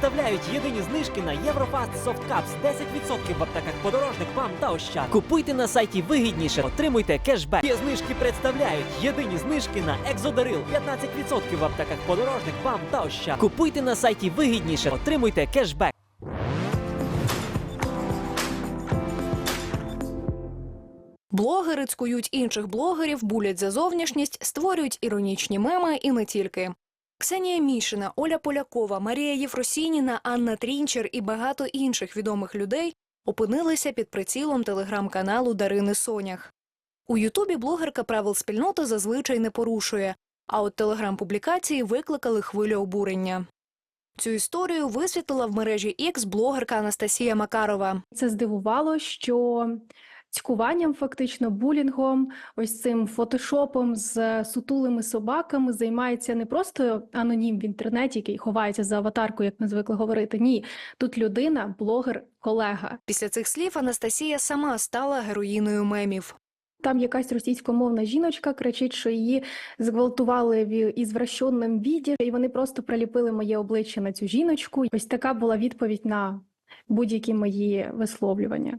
представляють єдині знижки на Єврофаст Cups 10% в аптеках подорожник ПАМ та Ощад. Купуйте на сайті вигідніше, отримуйте кешбек. Є знижки представляють єдині знижки на Екзодарил 15% в аптеках подорожник ПАМ та Ощад. Купуйте на сайті вигідніше, отримуйте кешбек. Блогери цькують інших блогерів, булять за зовнішність, створюють іронічні меми і не тільки. Ксенія Мішина, Оля Полякова, Марія Єфросініна, Анна Трінчер і багато інших відомих людей опинилися під прицілом телеграм-каналу Дарини Сонях. У Ютубі блогерка правил спільноти зазвичай не порушує, а от телеграм-публікації викликали хвилю обурення. Цю історію висвітлила в мережі X блогерка Анастасія Макарова. Це здивувало, що цькуванням, фактично, булінгом, ось цим фотошопом з сутулими собаками займається не просто анонім в інтернеті, який ховається за аватаркою, як ми звикли говорити. Ні, тут людина, блогер, колега. Після цих слів Анастасія сама стала героїною мемів. Там якась російськомовна жіночка кричить, що її зґвалтували в ізвращеному віді, і вони просто приліпили моє обличчя на цю жіночку. Ось така була відповідь на будь-які мої висловлювання.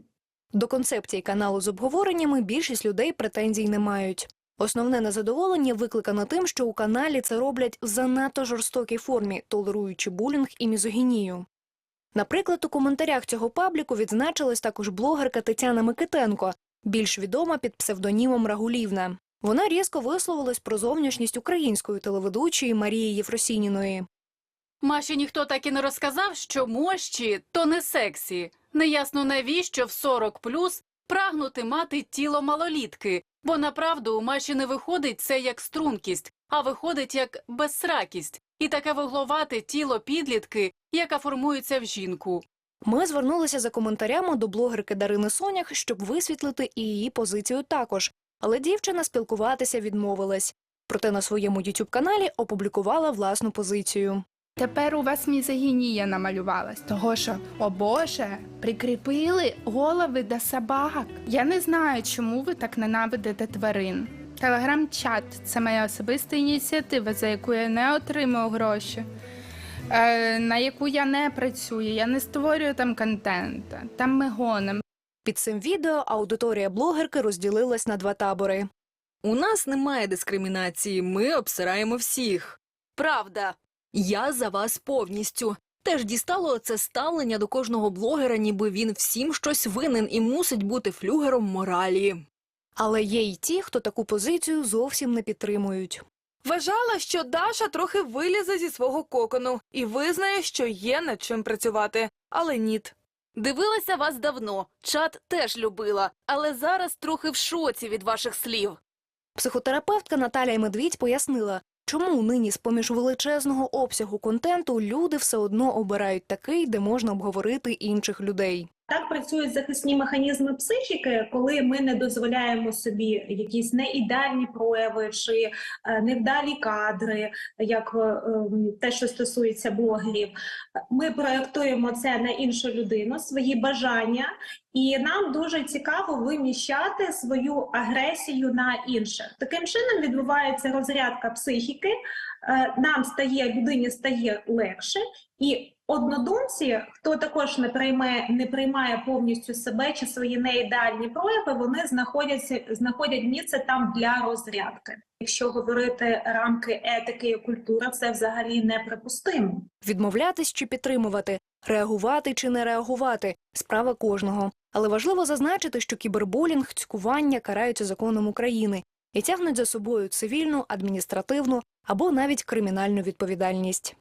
До концепції каналу з обговореннями більшість людей претензій не мають. Основне незадоволення викликано тим, що у каналі це роблять в занадто жорстокій формі, толеруючи булінг і мізогінію. Наприклад, у коментарях цього пабліку відзначилась також блогерка Тетяна Микитенко, більш відома під псевдонімом Рагулівна. Вона різко висловилась про зовнішність української телеведучої Марії Єфросініної. Маші ніхто так і не розказав, що мощі то не сексі. Неясно навіщо в 40 плюс прагнути мати тіло малолітки, бо направду у Маші не виходить це як стрункість, а виходить як безсракість, і таке вугловате тіло підлітки, яка формується в жінку. Ми звернулися за коментарями до блогерки Дарини Сонях, щоб висвітлити і її позицію також. Але дівчина спілкуватися відмовилась. Проте на своєму youtube каналі опублікувала власну позицію. Тепер у вас мізогінія намалювалась, того що, о Боже, прикріпили голови до собак. Я не знаю, чому ви так ненавидите тварин. Телеграм-чат це моя особиста ініціатива, за яку я не отримую гроші, е, на яку я не працюю, я не створюю там контент. Там ми гонимо. Під цим відео аудиторія блогерки розділилась на два табори. У нас немає дискримінації, ми обсираємо всіх. Правда, я за вас повністю. Теж дістало це ставлення до кожного блогера, ніби він всім щось винен і мусить бути флюгером моралі. Але є й ті, хто таку позицію зовсім не підтримують. Вважала, що Даша трохи вилізе зі свого кокону і визнає, що є над чим працювати, але ніт. Дивилася вас давно, чат теж любила, але зараз трохи в шоці від ваших слів. Психотерапевтка Наталія Медвідь пояснила, чому нині з поміж величезного обсягу контенту люди все одно обирають такий, де можна обговорити інших людей. Так працюють захисні механізми психіки, коли ми не дозволяємо собі якісь неідеальні прояви чи е, невдалі кадри, як е, ем, те, що стосується блогерів. Ми проєктуємо це на іншу людину, свої бажання, і нам дуже цікаво виміщати свою агресію на інших. Таким чином відбувається розрядка психіки. е, Нам стає людині стає легше, і однодумці, хто також не приймає, не приймає повністю себе чи свої неідеальні прояви, вони знаходяться знаходять місце там для розрядки. Якщо говорити рамки етики і культури, це взагалі неприпустимо. Відмовлятись чи підтримувати, реагувати чи не реагувати справа кожного. Але важливо зазначити, що кібербулінг, цькування караються законом України і тягнуть за собою цивільну, адміністративну або навіть кримінальну відповідальність.